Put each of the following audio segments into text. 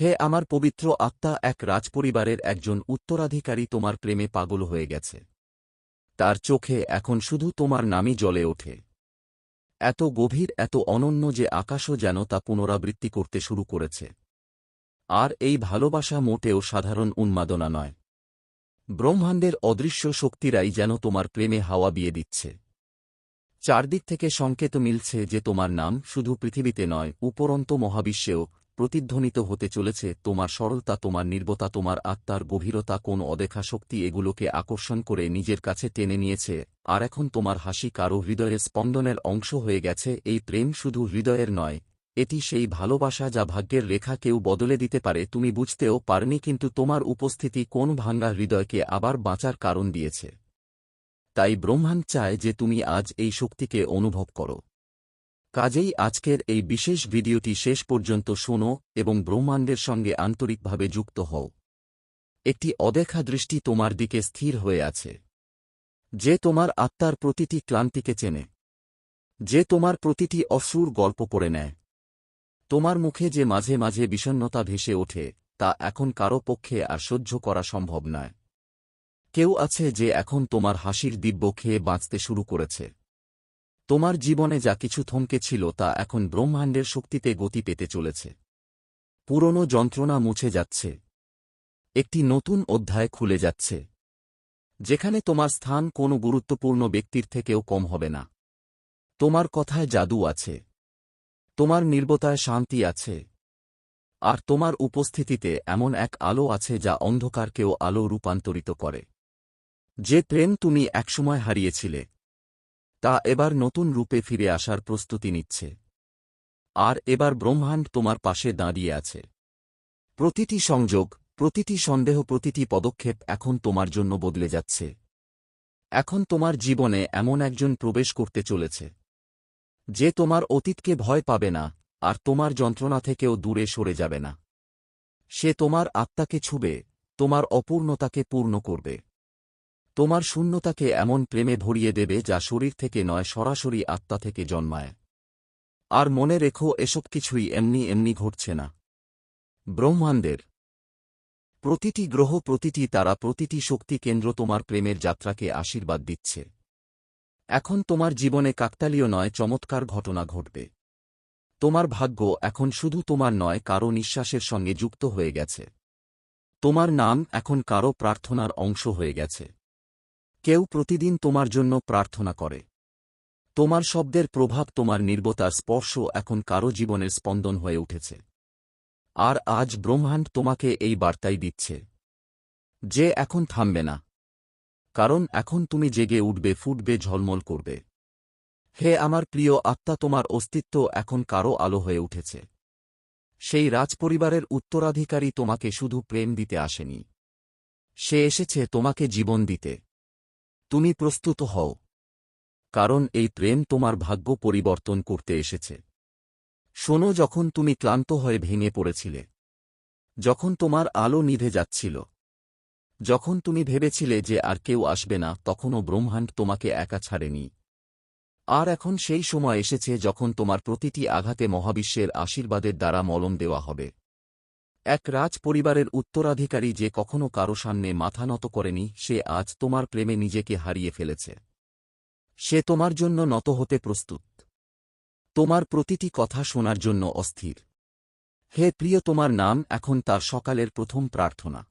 হে আমার পবিত্র আত্মা, এক রাজপরিবারের একজন উত্তরাধিকারী তোমার প্রেমে পাগল হয়ে গেছে। তার চোখে এখন শুধু তোমার নামই জ্বলে ওঠে। এত গভীর, এত অনন্য যে আকাশও যেন তা পুনরাবৃত্তি করতে শুরু করেছে। আর এই ভালোবাসা মোটেও সাধারণ উন্মাদনা নয়। ব্রহ্মাণ্ডের অদৃশ্য শক্তিরাই যেন তোমার প্রেমে হাওয়া বিয়ে দিচ্ছে। চারদিক থেকে সংকেত মিলছে যে তোমার নাম শুধু পৃথিবীতে নয়, উপরন্ত মহাবিশ্বেও প্রতিধ্বনিত হতে চলেছে, তোমার সরলতা, তোমার নির্বতা, তোমার আত্মার গভীরতা, কোন অদেখা শক্তি এগুলোকে আকর্ষণ করে নিজের কাছে টেনে নিয়েছে, আর এখন তোমার হাসি কারও হৃদয়ের স্পন্দনের অংশ হয়ে গেছে, এই প্রেম শুধু হৃদয়ের নয়, এটি সেই ভালোবাসা যা ভাগ্যের রেখা কেউ বদলে দিতে পারে, তুমি বুঝতেও পারনি কিন্তু তোমার উপস্থিতি কোন ভাঙ্গা হৃদয়কে আবার বাঁচার কারণ দিয়েছে। তাই ব্রহ্মাণ্ড চায় যে তুমি আজ এই শক্তিকে অনুভব করো। কাজেই আজকের এই বিশেষ ভিডিওটি শেষ পর্যন্ত শোনো এবং ব্রহ্মাণ্ডের সঙ্গে আন্তরিকভাবে যুক্ত হও। একটি অদেখা দৃষ্টি তোমার দিকে স্থির হয়ে আছে। যে তোমার আত্মার প্রতিটি ক্লান্তিকে চেনে। যে তোমার প্রতিটি অসুর গল্প করে নেয়। তোমার মুখে যে মাঝে মাঝে বিষণ্নতা ভেসে ওঠে, তা এখন কারও পক্ষে আর সহ্য করা সম্ভব নয়। কেউ আছে যে এখন তোমার হাসির দিব্য খেয়ে বাঁচতে শুরু করেছে। তোমার জীবনে যা কিছু থমকে ছিল তা এখন ব্রহ্মাণ্ডের শক্তিতে গতি পেতে চলেছে। পুরনো যন্ত্রণা মুছে যাচ্ছে। একটি নতুন অধ্যায় খুলে যাচ্ছে। যেখানে তোমার স্থান কোনো গুরুত্বপূর্ণ ব্যক্তির থেকেও কম হবে না। তোমার কথায় জাদু আছে। তোমার নির্বতায় শান্তি আছে। আর তোমার উপস্থিতিতে এমন এক আলো আছে যা অন্ধকারকেও আলো রূপান্তরিত করে। যে প্রেম তুমি একসময় হারিয়েছিলে তা এবার নতুন রূপে ফিরে আসার প্রস্তুতি নিচ্ছে। আর এবার ব্রহ্মাণ্ড তোমার পাশে দাঁড়িয়ে আছে। প্রতিটি সংযোগ, প্রতিটি সন্দেহ, প্রতিটি পদক্ষেপ এখন তোমার জন্য বদলে যাচ্ছে। এখন তোমার জীবনে এমন একজন প্রবেশ করতে চলেছে। যে তোমার অতীতকে ভয় পাবে না, আর তোমার যন্ত্রণা থেকেও দূরে সরে যাবে না। সে তোমার আত্মাকে ছুবে, তোমার অপূর্ণতাকে পূর্ণ করবে। তোমার শূন্যতাকে এমন প্রেমে ভরিয়ে দেবে যা শরীর থেকে নয়, সরাসরি আত্মা থেকে জন্মায়। আর মনে রেখো, এসব কিছুই এমনি এমনি ঘটছে না। ব্রহ্মাণ্ডের প্রতিটি গ্রহ, প্রতিটি তারা, প্রতিটি শক্তি কেন্দ্র তোমার প্রেমের যাত্রাকে আশীর্বাদ দিচ্ছে। এখন তোমার জীবনে কাকতালীয় নয়, চমৎকার ঘটনা ঘটবে। তোমার ভাগ্য এখন শুধু তোমার নয়, কারও নিঃশ্বাসের সঙ্গে যুক্ত হয়ে গেছে। তোমার নাম এখন কারও প্রার্থনার অংশ হয়ে গেছে। কেউ প্রতিদিন তোমার জন্য প্রার্থনা করে। তোমার শব্দের প্রভাব তোমার নির্বতার স্পর্শ এখন কারও জীবনের স্পন্দন হয়ে উঠেছে। আর আজ ব্রহ্মাণ্ড তোমাকে এই বার্তাই দিচ্ছে। যে এখন থামবে না। কারণ এখন তুমি জেগে উঠবে, ফুটবে, ঝলমল করবে। হে আমার প্রিয় আত্মা, তোমার অস্তিত্ব এখন কারও আলো হয়ে উঠেছে। সেই রাজপরিবারের উত্তরাধিকারী তোমাকে শুধু প্রেম দিতে আসেনি। সে এসেছে তোমাকে জীবন দিতে। তুমি প্রস্তুত হও। কারণ এই প্রেম তোমার ভাগ্য পরিবর্তন করতে এসেছে। শোনো যখন তুমি ক্লান্ত হয়ে ভেঙে পড়েছিলে। যখন তোমার আলো নিভে যাচ্ছিল। যখন তুমি ভেবেছিলে যে আর কেউ আসবে না, তখনও ব্রহ্মাণ্ড তোমাকে একা ছাড়েনি। আর এখন সেই সময় এসেছে যখন তোমার প্রতিটি আঘাতে মহাবিশ্বের আশীর্বাদের দ্বারা মলম দেওয়া হবে। এক রাজ পরিবারের উত্তরাধিকারী যে কখনো কারও সামনে মাথা নত করেনি, সে আজ তোমার প্রেমে নিজেকে হারিয়ে ফেলেছে। সে তোমার জন্য নত হতে প্রস্তুত। তোমার প্রতিটি কথা শোনার জন্য অস্থির। হে প্রিয়, তোমার নাম এখন তার সকালের প্রথম প্রার্থনা।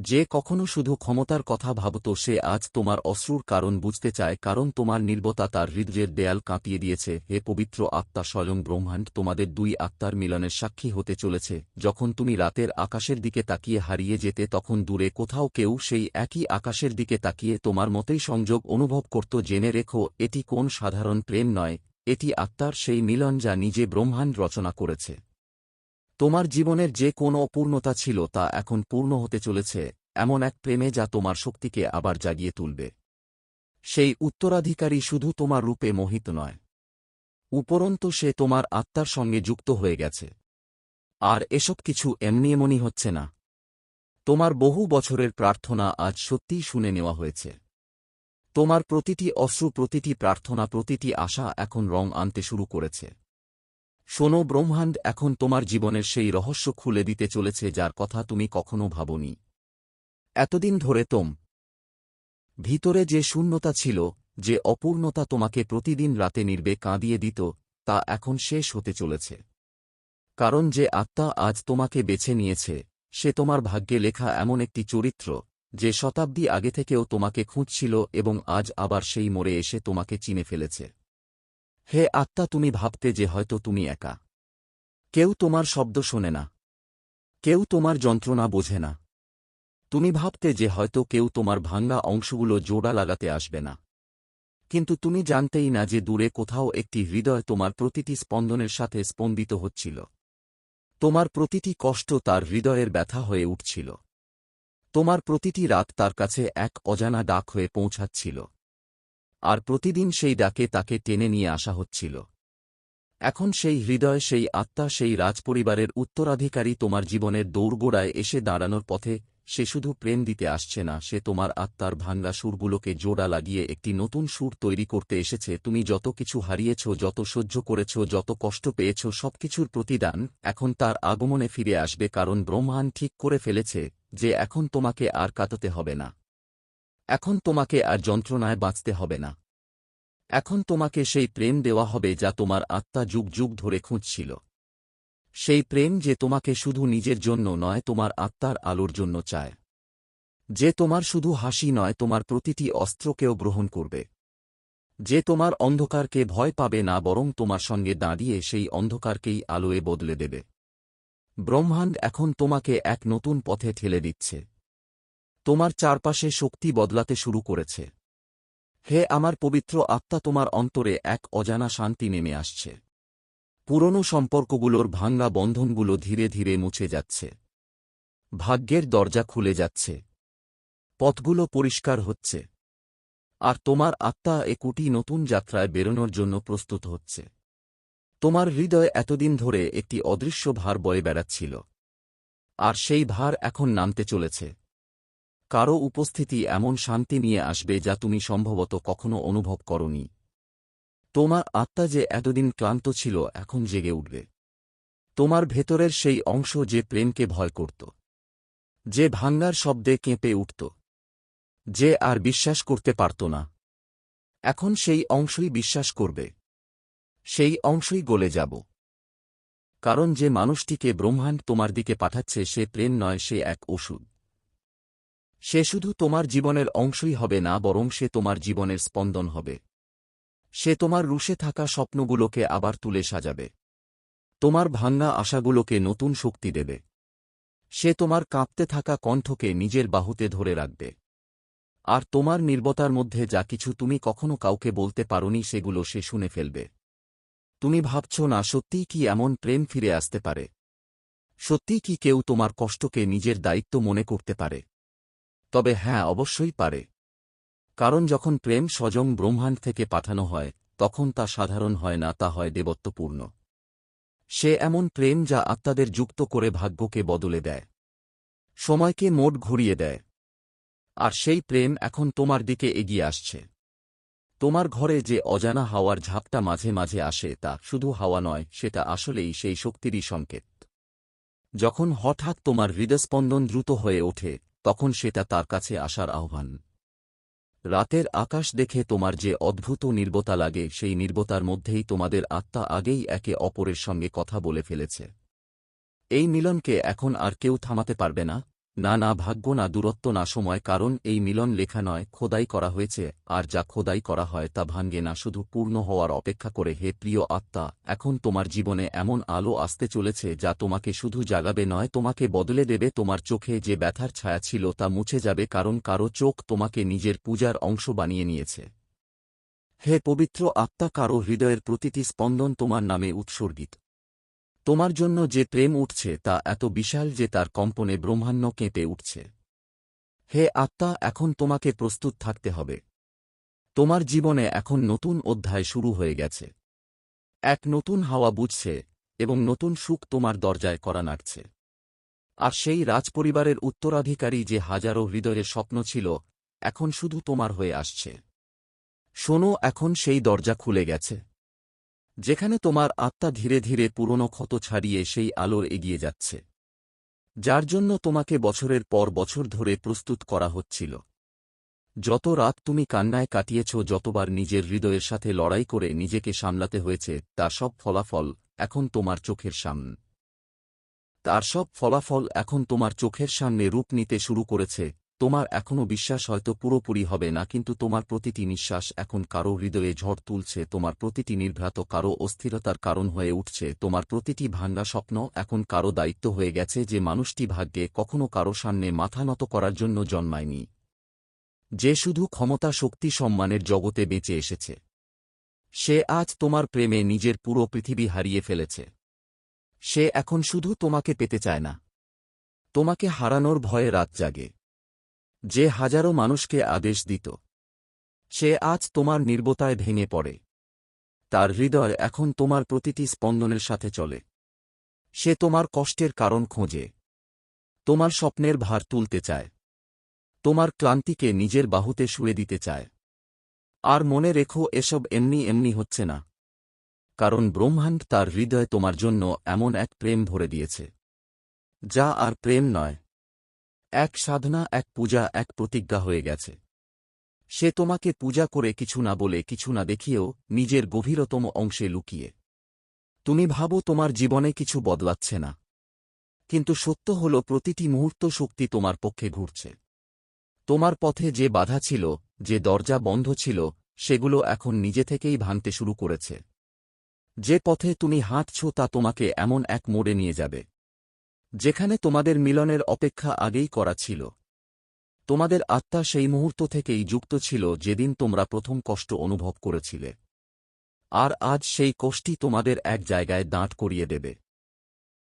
যে কখনো শুধু ক্ষমতার কথা ভাবত সে আজ তোমার অশ্রুর কারণ বুঝতে চায়, কারণ তোমার নির্বতা তার হৃদয়ের দেয়াল কাঁপিয়ে দিয়েছে। হে পবিত্র আত্মা, স্বয়ং ব্রহ্মাণ্ড, তোমাদের দুই আত্মার মিলনের সাক্ষী হতে চলেছে। যখন তুমি রাতের আকাশের দিকে তাকিয়ে হারিয়ে যেতে, তখন দূরে কোথাও কেউ সেই একই আকাশের দিকে তাকিয়ে তোমার মতেই সংযোগ অনুভব করত। জেনে রেখো, এটি কোন সাধারণ প্রেম নয়, এটি আত্মার সেই মিলন যা নিজে ব্রহ্মাণ্ড রচনা করেছে। তোমার জীবনের যে কোন অপূর্ণতা ছিল তা এখন পূর্ণ হতে চলেছে, এমন এক প্রেমে যা তোমার শক্তিকে আবার জাগিয়ে তুলবে। সেই উত্তরাধিকারী শুধু তোমার রূপে মোহিত নয়, উপরন্ত সে তোমার আত্মার সঙ্গে যুক্ত হয়ে গেছে। আর এসব কিছু এমনি এমনই হচ্ছে না। তোমার বহু বছরের প্রার্থনা আজ সত্যিই শুনে নেওয়া হয়েছে। তোমার প্রতিটি অশ্রু, প্রতিটি প্রার্থনা, প্রতিটি আশা এখন রং আনতে শুরু করেছে। শোনো, ব্রহ্মাণ্ড এখন তোমার জীবনের সেই রহস্য খুলে দিতে চলেছে যার কথা তুমি কখনো ভাবনি। এতদিন ধরে তোম ভিতরে যে শূন্যতা ছিল, যে অপূর্ণতা তোমাকে প্রতিদিন রাতে নির্বে কাঁদিয়ে দিত, তা এখন শেষ হতে চলেছে। কারণ যে আত্মা আজ তোমাকে বেছে নিয়েছে, সে তোমার ভাগ্যে লেখা এমন একটি চরিত্র, যে শতাব্দী আগে থেকেও তোমাকে খুঁজছিল এবং আজ আবার সেই মোড়ে এসে তোমাকে চিনে ফেলেছে। হে আত্মা, তুমি ভাবতে যে হয়তো তুমি একা। কেউ তোমার শব্দ শোনে না। কেউ তোমার যন্ত্রণা বোঝে না। তুমি ভাবতে যে হয়তো কেউ তোমার ভাঙ্গা অংশগুলো জোড়া লাগাতে আসবে না। কিন্তু তুমি জানতেই না যে দূরে কোথাও একটি হৃদয় তোমার প্রতিটি স্পন্দনের সাথে স্পন্দিত হচ্ছিল। তোমার প্রতিটি কষ্ট তার হৃদয়ের ব্যথা হয়ে উঠছিল। তোমার প্রতিটি রাত তার কাছে এক অজানা ডাক হয়ে পৌঁছাচ্ছিল। আর প্রতিদিন সেই ডাকে তাকে টেনে নিয়ে আসা হচ্ছিল। এখন সেই হৃদয়, সেই আত্মা, সেই রাজপরিবারের উত্তরাধিকারী তোমার জীবনের দৌড়গোড়ায় এসে দাঁড়ানোর পথে সে শুধু প্রেম দিতে আসছে না, সে তোমার আত্মার ভাঙ্গা সুরগুলোকে জোড়া লাগিয়ে একটি নতুন সুর তৈরি করতে এসেছে। তুমি যত কিছু হারিয়েছ, যত সহ্য করেছ, যত কষ্ট পেয়েছ, সবকিছুর প্রতিদান এখন তার আগমনে ফিরে আসবে, কারণ ব্রহ্মাণ্ড ঠিক করে ফেলেছে যে এখন তোমাকে আর কাটাতে হবে না। এখন তোমাকে আর যন্ত্রণায় বাঁচতে হবে না। এখন তোমাকে সেই প্রেম দেওয়া হবে যা তোমার আত্মা যুগ যুগ ধরে খুঁজছিল। সেই প্রেম যে তোমাকে শুধু নিজের জন্য নয়, তোমার আত্মার আলোর জন্য চায়। যে তোমার শুধু হাসি নয়, তোমার প্রতিটি অস্ত্রকেও গ্রহণ করবে। যে তোমার অন্ধকারকে ভয় পাবে না, বরং তোমার সঙ্গে দাঁড়িয়ে সেই অন্ধকারকেই আলোয় বদলে দেবে। ব্রহ্মাণ্ড এখন তোমাকে এক নতুন পথে ঠেলে দিচ্ছে। তোমার চারপাশে শক্তি বদলাতে শুরু করেছে। হে আমার পবিত্র আত্মা, তোমার অন্তরে এক অজানা শান্তি নেমে আসছে। পুরনো সম্পর্কগুলোর ভাঙ্গা বন্ধনগুলো ধীরে ধীরে মুছে যাচ্ছে। ভাগ্যের দরজা খুলে যাচ্ছে। পথগুলো পরিষ্কার হচ্ছে। আর তোমার আত্মা একুটি নতুন যাত্রায় বেরোনোর জন্য প্রস্তুত হচ্ছে। তোমার হৃদয় এতদিন ধরে একটি অদৃশ্য ভার বয়ে বেড়াচ্ছিল। আর সেই ভার এখন নামতে চলেছে। কারও উপস্থিতি এমন শান্তি নিয়ে আসবে যা তুমি সম্ভবত কখনো অনুভব করনি। তোমার আত্মা যে এতদিন ক্লান্ত ছিল, এখন জেগে উঠবে। তোমার ভেতরের সেই অংশ যে প্রেমকে ভয় করত। যে ভাঙ্গার শব্দে কেঁপে উঠত। যে আর বিশ্বাস করতে পারত না। এখন সেই অংশই বিশ্বাস করবে। সেই অংশই গলে যাব। কারণ যে মানুষটিকে ব্রহ্মাণ্ড তোমার দিকে পাঠাচ্ছে সে প্রেম নয়, সে এক ওষুধ। সে শুধু তোমার জীবনের অংশই হবে না, বরং সে তোমার জীবনের স্পন্দন হবে। সে তোমার রুশে থাকা স্বপ্নগুলোকে আবার তুলে সাজাবে। তোমার ভাঙ্গা আশাগুলোকে নতুন শক্তি দেবে। সে তোমার কাঁপতে থাকা কণ্ঠকে নিজের বাহুতে ধরে রাখবে। আর তোমার নির্বতার মধ্যে যা কিছু তুমি কখনো কাউকে বলতে পারোনি, সেগুলো সে শুনে ফেলবে। তুমি ভাবছ, না, সত্যিই কি এমন প্রেম ফিরে আসতে পারে? সত্যিই কি কেউ তোমার কষ্টকে নিজের দায়িত্ব মনে করতে পারে? তবে হ্যাঁ অবশ্যই পারে। কারণ যখন প্রেম স্বজং ব্রহ্মাণ্ড থেকে পাঠানো হয়, তখন তা সাধারণ হয় না, তা হয় দেবত্বপূর্ণ। সে এমন প্রেম যা আত্মাদের যুক্ত করে ভাগ্যকে বদলে দেয়। সময়কে মোট ঘুরিয়ে দেয়। আর সেই প্রেম এখন তোমার দিকে এগিয়ে আসছে। তোমার ঘরে যে অজানা হাওয়ার ঝাপটা মাঝে মাঝে আসে, তা শুধু হাওয়া নয়, সেটা আসলেই সেই শক্তিরই সংকেত। যখন হঠাৎ তোমার হৃদস্পন্দন দ্রুত হয়ে ওঠে তখন সেটা তার কাছে আসার আহ্বান। রাতের আকাশ দেখে তোমার যে অদ্ভুত নির্বতা লাগে, সেই নির্বতার মধ্যেই তোমাদের আত্মা আগেই একে অপরের সঙ্গে কথা বলে ফেলেছে। এই মিলনকে এখন আর কেউ থামাতে পারবে না। না না, ভাগ্য না, দূরত্ব না, সময়, কারণ এই মিলন লেখা নয়, খোদাই করা হয়েছে, আর যা খোদাই করা হয় তা ভাঙ্গে না, শুধু পূর্ণ হওয়ার অপেক্ষা করে, হে প্রিয় আত্মা, এখন তোমার জীবনে এমন আলো আসতে চলেছে যা তোমাকে শুধু জাগাবে নয়, তোমাকে বদলে দেবে, তোমার চোখে যে ব্যথার ছায়া ছিল তা মুছে যাবে, কারণ কারও চোখ তোমাকে নিজের পূজার অংশ বানিয়ে নিয়েছে। হে পবিত্র আত্মা, কারও হৃদয়ের প্রতিটি স্পন্দন তোমার নামে উৎসর্গিত। তোমার জন্য যে প্রেম উঠছে তা এত বিশাল যে তার কম্পনে ব্রহ্মাণ্ড কেঁপে উঠছে। হে আত্মা, এখন তোমাকে প্রস্তুত থাকতে হবে। তোমার জীবনে এখন নতুন অধ্যায় শুরু হয়ে গেছে। এক নতুন হাওয়া বুঝছে এবং নতুন সুখ তোমার দরজায় করা নাড়ছে। আর সেই রাজপরিবারের উত্তরাধিকারী যে হাজারো হৃদয়ের স্বপ্ন ছিল, এখন শুধু তোমার হয়ে আসছে। শোনো, এখন সেই দরজা খুলে গেছে। যেখানে তোমার আত্মা ধীরে ধীরে পুরনো ক্ষত ছাড়িয়ে সেই আলোর এগিয়ে যাচ্ছে। যার জন্য তোমাকে বছরের পর বছর ধরে প্রস্তুত করা হচ্ছিল। যত রাত তুমি কান্নায় কাটিয়েছ, যতবার নিজের হৃদয়ের সাথে লড়াই করে নিজেকে সামলাতে হয়েছে তা সব ফলাফল এখন তোমার চোখের সামনে। তার সব ফলাফল এখন তোমার চোখের সামনে রূপ নিতে শুরু করেছে তোমার এখনও বিশ্বাস হয়তো পুরোপুরি হবে না, কিন্তু তোমার প্রতিটি নিঃশ্বাস এখন কারও হৃদয়ে ঝড় তুলছে, তোমার প্রতিটি নির্ভ্রাত কারও অস্থিরতার কারণ হয়ে উঠছে, তোমার প্রতিটি ভাঙ্গা স্বপ্ন এখন কারও দায়িত্ব হয়ে গেছে যে মানুষটি ভাগ্যে কখনো কারও সামনে মাথা নত করার জন্য জন্মায়নি। যে শুধু ক্ষমতা, শক্তি, সম্মানের জগতে বেঁচে এসেছে। সে আজ তোমার প্রেমে নিজের পুরো পৃথিবী হারিয়ে ফেলেছে। সে এখন শুধু তোমাকে পেতে চায় না। তোমাকে হারানোর ভয়ে রাত জাগে। যে হাজারো মানুষকে আদেশ দিত। সে আজ তোমার নির্বতায় ভেঙে পড়ে। তার হৃদয় এখন তোমার প্রতিটি স্পন্দনের সাথে চলে। সে তোমার কষ্টের কারণ খোঁজে। তোমার স্বপ্নের ভার তুলতে চায়। তোমার ক্লান্তিকে নিজের বাহুতে শুয়ে দিতে চায়। আর মনে রেখো, এসব এমনি এমনি হচ্ছে না। কারণ ব্রহ্মাণ্ড তার হৃদয় তোমার জন্য এমন এক প্রেম ভরে দিয়েছে। যা আর প্রেম নয়। এক সাধনা, এক পূজা, এক প্রতিজ্ঞা হয়ে গেছে। সে তোমাকে পূজা করে কিছু না বলে কিছু না দেখিয়েও নিজের গভীরতম অংশে লুকিয়ে। তুমি ভাবো তোমার জীবনে কিছু বদলাচ্ছে না। কিন্তু সত্য হল প্রতিটি মুহূর্ত শক্তি তোমার পক্ষে ঘুরছে। তোমার পথে যে বাধা ছিল, যে দরজা বন্ধ ছিল, সেগুলো এখন নিজে থেকেই ভাঙতে শুরু করেছে। যে পথে তুমি হাঁটছ তা তোমাকে এমন এক মোড়ে নিয়ে যাবে। যেখানে তোমাদের মিলনের অপেক্ষা আগেই করা ছিল। তোমাদের আত্মা সেই মুহূর্ত থেকেই যুক্ত ছিল যেদিন তোমরা প্রথম কষ্ট অনুভব করেছিলে। আর আজ সেই কষ্টি তোমাদের এক জায়গায় দাঁট করিয়ে দেবে।